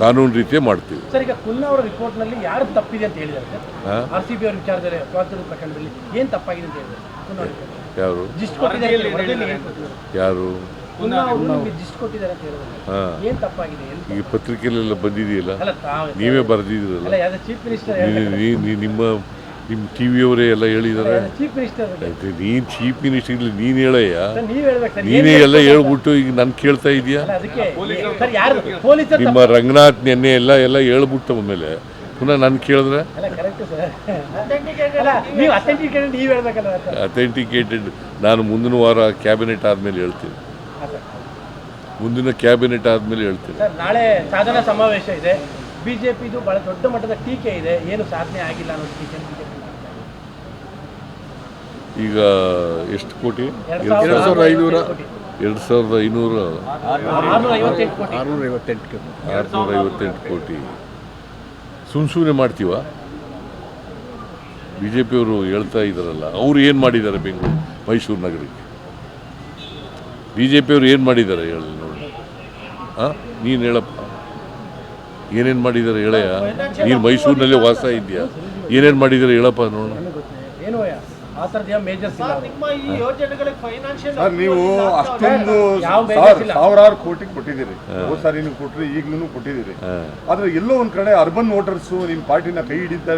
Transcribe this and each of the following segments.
ಕಾನೂನು ರೀತಿಯೇ ಮಾಡ್ತೀವಿ. ಸರ್ ಈಗ ಕುಲ್ಲಾ ಅವರ ರಿಪೋರ್ಟ್ನಲ್ಲಿ ಯಾರು ತಪ್ಪಿದೆ ಅಂತ ಹೇಳಿದ್ದಾರೆ ಸರ್? ಆರ್ ಸಿ ಬಿ ಅವರ ವಿಚಾರದಲ್ಲಿ ಸ್ವಾತಂತ್ರ್ಯ ಪ್ರಕರಣದಲ್ಲಿ ಏನ್ ತಪ್ಪಾಗಿದೆ ಅಂತ ಹೇಳಿದ್ದಾರೆ ಯಾರು? ಜಿಸ್ಟ್ ಕೊಟ್ಟಿದ್ದಾರೆ ಅಂತ ವರದಿಯಲ್ಲಿ ಏನ್ ಕೊಟ್ಟಿದ್ದಾರೆ? ಯಾರು? ಅವರು ನಿಮಗೆ ಜಿಸ್ಟ್ ಕೊಟ್ಟಿದ್ದಾರೆ ಅಂತ ಹೇಳಿದ್ರೆ ಹಾಂ. ಏನ್ ತಪ್ಪಾಗಿದೆ? ಎಲ್ಲಿ ಈ ಪತ್ರಿಕೆಯಲ್ಲೆಲ್ಲ ಬಂದಿದೆಯಲ್ಲ? ಅಲ್ಲ ತಾವು. ನೀವೇ ಬರೆದಿದ್ದೀರಲ್ಲ? ಅಲ್ಲ ಯಾವ್ದು ಚೀಫ್ ಮಿನಿಸ್ಟರ್ ನೀ- ನೀ- ನೀ- ನಿಮ್ಮ ನಿಮ್ಮ ಟಿ ವಿಯವರೇ ಎಲ್ಲ ಹೇಳಿದ್ದಾರೆ ನೀನು ಚೀಫ್ ಮಿನಿಸ್ಟರ್ ನೀನು ಹೇಳಯ್ಯ. ನೀನೇ ಎಲ್ಲ ಹೇಳ್ಬಿಟ್ಟು ಈಗ ನಾನು ಕೇಳ್ತಾ ಇದೆಯಾ? ಸರ್ ಯಾರು ಪೊಲೀಸರು ನಿಮ್ಮ ರಂಗನಾಥ್ ನೆನ್ನೆ ಎಲ್ಲ ಎಲ್ಲ ಹೇಳ್ಬಿಟ್ಟು ಆಮೇಲೆ ಪುನಃ ನಾನು ಕೇಳಿದ್ರೆ? ಅಲ್ಲ ಕರೆಕ್ಟ್ ಸರ್. ಅಲ್ಲ ನೀವು ಅಥೆಂಟಿಕೇಟ್ ನೀವ್ ಹೇಳ್ಬೇಕಲ್ಲ ಅಥೆಂಟಿಕೇಟೆಡ್ ನಾನು ಮುಂದಿನ ವಾರ ಕ್ಯಾಬಿನೆಟ್ ಆದಮೇಲೆ ಹೇಳ್ತೀನಿ. ಮುಂದಿನ ಕ್ಯಾಬಿನೆಟ್ ಆದಮೇಲೆ ಹೇಳ್ತೀನಿ. ಸರ್ ನಾಳೆ ಸಾಧನಾ ಸಮಾವೇಶ ಇದೆ. ಬಿಜೆಪಿದು ಬಹಳ ದೊಡ್ಡ ಮಟ್ಟದ ಟೀಕೆ ಇದೆ. ಏನು ಸಾಧನೆ ಆಗಿಲ್ಲ ಅನ್ನೋ ಟೀಕೆ. ಈಗ ಎಷ್ಟು ಕೋಟಿ? ಎರಡ್ ಸಾವಿರದ ಐನೂರ ಎರಡು ಸಾವಿರದ ಐನೂರ ಆರ್ನೂರ ಐವತ್ತೆಂಟು ಕೋಟಿ. ಆರುನೂರ ಐವತ್ತೆಂಟು ಕೋಟಿ. ಸುಮ್ ಸುಮ್ಮನೆ ಮಾಡ್ತೀವ? ಬಿ ಜೆ ಪಿಯವರು ಹೇಳ್ತಾ ಇದ್ದಾರಲ್ಲ ಅವ್ರು ಏನು ಮಾಡಿದ್ದಾರೆ ಬೆಂಗಳೂರು ಮೈಸೂರು ನಗರಕ್ಕೆ? ಬಿ ಜೆ ಪಿಯವರು ಏನು ಮಾಡಿದ್ದಾರೆ ಹೇಳಿ ನೋಡಿ. ಹಾಂ ನೀನು ಹೇಳಪ್ಪ. ಏನೇನು ಮಾಡಿದ್ದಾರೆ ಹೇಳಯ್ಯ? ನೀನು ಮೈಸೂರಿನಲ್ಲೇ ವಾಸ ಇದೆಯಾ ಏನೇನು ಮಾಡಿದ್ದಾರೆ ಹೇಳಪ್ಪ ನೋಡೋಣ ಆ ಥರದ್ದು ಮೇಜರ್ಸ್ ಇಲ್ಲ ನಿಮ್ಮ ಈ ಯೋಜನೆಗಳಿಗೆ ಫೈನಾನ್ಷಿಯಲ್ ಸರ್ ನೀವು ಅಷ್ಟೊಂದು. ಸಾವಿರಾರು ಕೋಟಿ ಕೊಟ್ಟಿದ್ದೀರಿ. ಹೋದ್ ಸಾರಿ ನೀವು ಕೊಟ್ರಿ ಈಗ್ಲೂ ಕೊಟ್ಟಿದ್ದೀರಿ. ಹಾಂ. ಆದ್ರೆ ಎಲ್ಲೋ ಒಂದ್ ಕಡೆ ಅರ್ಬನ್ ವೋಟರ್ಸ್ ನಿಮ್ ಪಾರ್ಟಿನ ಕೈ ಹಿಡಿತಾ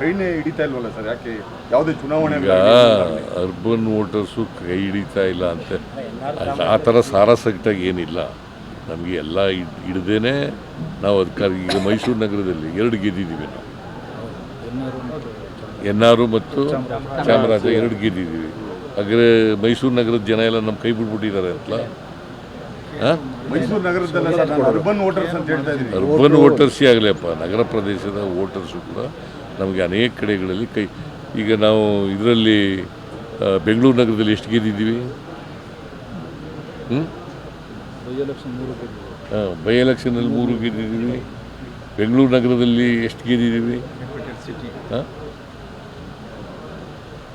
ಕೈನೇ ಹಿಡಿತಾ ಇಲ್ವಲ್ಲ ಸರ್? ಯಾಕೆ ಯಾವುದೇ ಚುನಾವಣೆ ಅರ್ಬನ್ ವೋಟರ್ಸು ಕೈ ಹಿಡಿತಾ ಇಲ್ಲ ಅಂತ. ಆ ಥರ ಸಾರಾಸಗಟಾಗಿ ಏನಿಲ್ಲ. ನಮಗೆ ಎಲ್ಲ ಹಿಡ್ದೇನೆ ನಾವು ಅದಕ್ಕಾಗಿ ಈಗ ಮೈಸೂರು ನಗರದಲ್ಲಿ ಎರಡು ಗೆದ್ದಿದ್ದೀವಿ ನಾವು. ಎನ್ ಆರು ಮತ್ತು ಚಾಮರಾಜ ಎರಡು ಗೆದ್ದಿದ್ದೀವಿ. ಅಗ್ರೆ ಮೈಸೂರು ನಗರದ ಜನ ಎಲ್ಲ ನಮ್ಮ ಕೈ ಬಿಟ್ಬಿಟ್ಟಿದ್ದಾರೆ ಅಂತಲ್ಲ ಮೈಸೂರು ನಗರದಲ್ಲ ನಾನು ಅರ್ಬನ್ ವೋಟರ್ಸ್ ಅಂತ ಹೇಳ್ತಾ ಅರ್ಬನ್ ವೋಟರ್ಸೇ ಆಗಲಿಪ್ಪ. ನಗರ ಪ್ರದೇಶದ ವೋಟರ್ಸು ಕೂಡ ನಮಗೆ ಅನೇಕ ಕಡೆಗಳಲ್ಲಿ ಕೈ ಈಗ ನಾವು ಇದರಲ್ಲಿ ಬೆಂಗಳೂರು ನಗರದಲ್ಲಿ ಎಷ್ಟು ಗೆದ್ದಿದ್ದೀವಿ? ಹ್ಞೂ ಬೈ ಎಲೆಕ್ಷನಲ್ಲಿ ಮೂರು ಗೆದ್ದಿದ್ದೀವಿ. ಬೆಂಗಳೂರು ನಗರದಲ್ಲಿ ಎಷ್ಟು ಗೆದ್ದಿದ್ದೀವಿ? ಹಾಂ?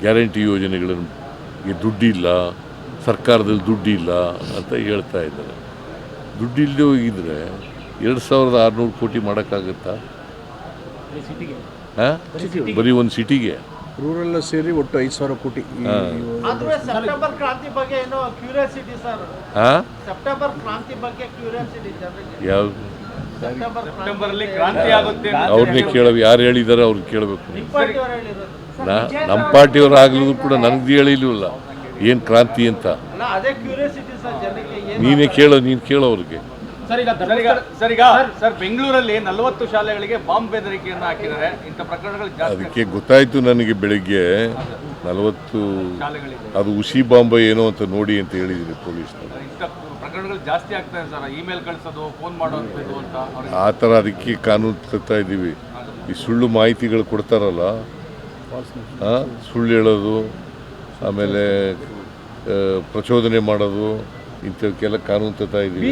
ಗ್ಯಾರಂಟಿ ಯೋಜನೆಗಳನ್ನು. ಈ ದುಡ್ಡಿಲ್ಲ ಸರ್ಕಾರದಲ್ಲಿ ದುಡ್ಡಿಲ್ಲ ಅಂತ ಹೇಳ್ತಾ ಇದ್ದಾರೆ. ದುಡ್ಡಿಲ್ಲದೆ ಹೋಗಿದ್ರೆ ಎರಡು ಸಾವಿರದ ಆರುನೂರು ಕೋಟಿ ಮಾಡೋಕ್ಕಾಗತ್ತಾ? ಸಿಟಿಗೆ. ಹಾಂ? ಬರೀ ಒಂದು ಸಿಟಿಗೆ. ರೂರಲ್ ಸೇರಿ ಒಟ್ಟು ಐದು ಸಾವಿರ ಕೋಟಿ ಈ- ಆದ್ರೆ ಸೆಪ್ಟೆಂಬರ್ ಕ್ರಾಂತಿ ಬಗ್ಗೆ ಏನೋ ಕ್ಯೂರಿಯಾಸಿಟಿ ಸರ್ ಹಾಂ? ಸೆಪ್ಟೆಂಬರ್ ಕ್ರಾಂತಿ ಬಗ್ಗೆ ಕ್ಯೂರಿಯಾಸಿಟಿ ಜನರಿಗೆ. ಯಾವ? ಸೆಪ್ಟೆಂಬರ್ ಸೆಪ್ಟೆಂಬರ್ಲಿ ಕ್ರಾಂತಿ ಆಗುತ್ತೆ ಅವ್ರನ್ನೇ ಕೇಳಬೇಕು ಯಾರು ಹೇಳಿದ್ದಾರೆ ಅವ್ರಿಗೆ ಕೇಳಬೇಕು. ನಾ ನಮ್ಮ ಪಾರ್ಟಿಯವ್ರು ಆಗಲಿದ್ರು ಕೂಡ ನನಗೆ ಹೇಳಿಲ್ವಲ್ಲ ಏನು ಕ್ರಾಂತಿ ಅಂತ. ಅಲ್ಲ ಅದೇ ಕ್ಯೂರಿಯಾಸಿಟಿ ಸರ್ ಜನರಿಗೆ ಏನು ನೀನೇ ಕೇಳೋ ನೀನು ಕೇಳೋ ಅವ್ರಿಗೆ. ಸರ್ ಈಗ ಸರ್ ಈಗ ಸರ್ ಬೆಂಗಳೂರಲ್ಲಿ ನಲವತ್ತು ಶಾಲೆಗಳಿಗೆ ಬಾಂಬ್ ಬೆದರಿಕೆಯನ್ನು ಹಾಕಿದ್ದಾರೆ. ಇಂಥ ಪ್ರಕರಣಗಳು ಜಾಸ್ತಿ ಅದಕ್ಕೆ ಗೊತ್ತಾಯಿತು ನನಗೆ ಬೆಳಿಗ್ಗೆ ನಲವತ್ತು ಅದು ಉಸಿ ಬಾಂಬೆ ಏನೋ ಅಂತ ನೋಡಿ ಅಂತ ಹೇಳಿದ್ದೀನಿ ಪೊಲೀಸ್ ಪ್ರಕರಣಗಳು ಜಾಸ್ತಿ ಆಗ್ತಾ ಸರ್. ಇಮೇಲ್ ಕಳಿಸೋದು ಫೋನ್ ಮಾಡೋದು ಅಂತ ಆ ಥರ ಅದಕ್ಕೆ ಕಾನೂನು ತರ್ತಾ ಇದ್ದೀವಿ. ಈ ಸುಳ್ಳು ಮಾಹಿತಿಗಳು ಕೊಡ್ತಾರಲ್ಲ ಸುಳ್ಳು ಹೇಳೋದು ಆಮೇಲೆ ಪ್ರಚೋದನೆ ಮಾಡೋದು ಇಂಥವಕ್ಕೆಲ್ಲ ಕಾನೂನು ತಾ ಇದೀವಿ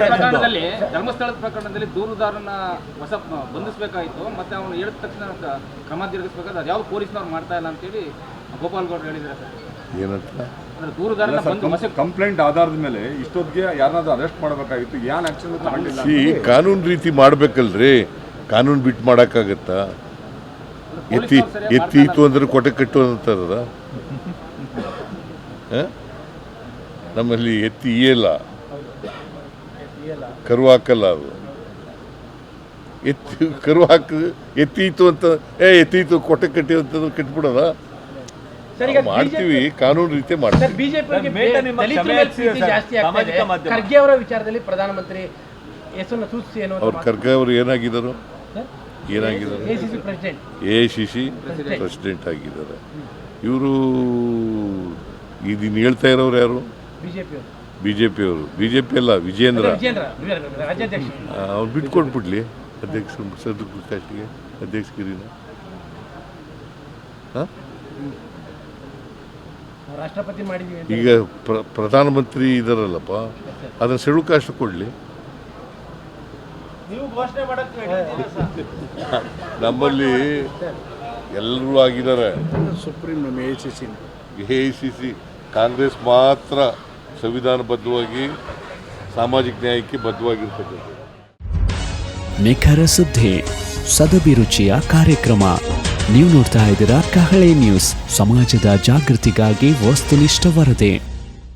ಪ್ರಕರಣದಲ್ಲಿ ಧರ್ಮಸ್ಥಳದ ಪ್ರಕರಣದಲ್ಲಿ ದೂರುದಾರನ ಹೊಸ ಬಂಧಿಸಬೇಕಾಯಿತು. ಮತ್ತೆ ಅವನು ಹೇಳಿದ ತಕ್ಷಣ ಕ್ರಮ ಜರುಗಿಸಬೇಕಾದ್ರೆ ಅದು ಯಾವ ಪೊಲೀಸ್ನವ್ರು ಮಾಡ್ತಾ ಇಲ್ಲ ಅಂತೇಳಿ ಗೋಪಾಲ್ ಗೌಡ್ರು ಹೇಳಿದ್ದಾರೆ ಸರ್. ಏನಂತ? ಅಂದ್ರೆ ದೂರುದಾರನ ಬಂದು ಕಂಪ್ಲೇಂಟ್ ಆಧಾರದ ಮೇಲೆ ಇಷ್ಟೊತ್ತಿಗೆ ಯಾರನ್ನಾದ್ರೂ ಅರೆಸ್ಟ್ ಮಾಡಬೇಕಾಗಿತ್ತು. ಏನ್ ಆಕ್ಷನ್ ಕಾನೂನು ರೀತಿ ಮಾಡ್ಬೇಕಲ್ರಿ. ಕಾನೂನು ಬಿಟ್ಟು ಮಾಡೋಕ್ಕಾಗತ್ತಾ? ಎತ್ತಿ ಎತ್ತೀತು ಅಂದ್ರೆ ಕೊಟೆ ಕಟ್ಟು ಅಂತಾರದ ನಮ್ಮಲ್ಲಿ ಎತ್ತಿ ಇಯಲ್ಲ. ಕರು ಹಾಕಲ್ಲ ಅದು. ಎತ್ತಿ ಕರು ಹಾಕ ಎತ್ತೀತು ಅಂತ ಏ ಎತ್ತೀತು ಕೊಟ್ಟೆ ಕಟ್ಟಿ ಅಂತಂದ್ರೆ ಕಟ್ಬಿಡೋದ? ಸರ್ ಈಗ ಮಾಡ್ತೀವಿ ಕಾನೂನು ರೀತಿ ಮಾಡ್ತೀವಿ. ಖರ್ಗೆ ಅವರ ವಿಚಾರದಲ್ಲಿ ಪ್ರಧಾನಮಂತ್ರಿ ಹೆಸರು ಸೂಚಿಸಿ ಅವ್ರು ಖರ್ಗೆ ಅವರು ಏನಾಗಿದ್ದಾರೆ? ಏನಾಗಿದ್ದಾರೆ? ಎ ಸಿ ಸಿ ಪ್ರೆಸಿಡೆಂಟ್ ಆಗಿದ್ದಾರೆ. ಇವರು ಇದನ್ನು ಹೇಳ್ತಾ ಇರೋರು ಯಾರು? ಬಿಜೆಪಿ ಬಿ ಜೆ ಪಿಯವರು ಬಿ ಜೆ ಪಿ ಅಲ್ಲ ವಿಜೇಂದ್ರ. ಅವ್ರು ಬಿಟ್ಕೊಂಡು ಬಿಡ್ಲಿ ಬಿಟ್ಕೊಟ್ಬಿಡ್ಲಿ ಅಧ್ಯಕ್ಷ ಸದ್ದು ಕಾಸ್ಟಿಗೆ ಅಧ್ಯಕ್ಷಗಿರಿನ ಹಾಂ? ರಾಷ್ಟ್ರಪತಿ ಮಾಡಿದೀವಿ ಈಗ ಪ್ರ ಪ್ರಧಾನಮಂತ್ರಿ ಇದಾರಲ್ಲಪ್ಪ ಅದನ್ನು ಕಾಸ್ಟ್ ಕೊಡಲಿ ನೀವು ಘೋಷಣೆ ಮಾಡಕ್ ready ಇದ್ದೀರಾ ಸರ್ ನಮ್ಮಲ್ಲಿ ಎಲ್ಲರೂ ಆಗಿದ್ದಾರೆ. Supreme A C C A C C Congress ಮಾತ್ರ ಸಂವಿಧಾನಬದ್ಧವಾಗಿ ಸಾಮಾಜಿಕ ನ್ಯಾಯಕ್ಕೆ ಬದ್ಧವಾಗಿರ್ತಕ್ಕಂಥದ್ದು ನಿಖರ ಸುದ್ದಿ ಸದಭಿರುಚಿಯ ಕಾರ್ಯಕ್ರಮ. ನೀವು ನೋಡ್ತಾ ಇದ್ದೀರಾ ಕಹಳೆ ನ್ಯೂಸ್. ಸಮಾಜದ ಜಾಗೃತಿಗಾಗಿ ವಸ್ತುನಿಷ್ಠ ವರದಿ.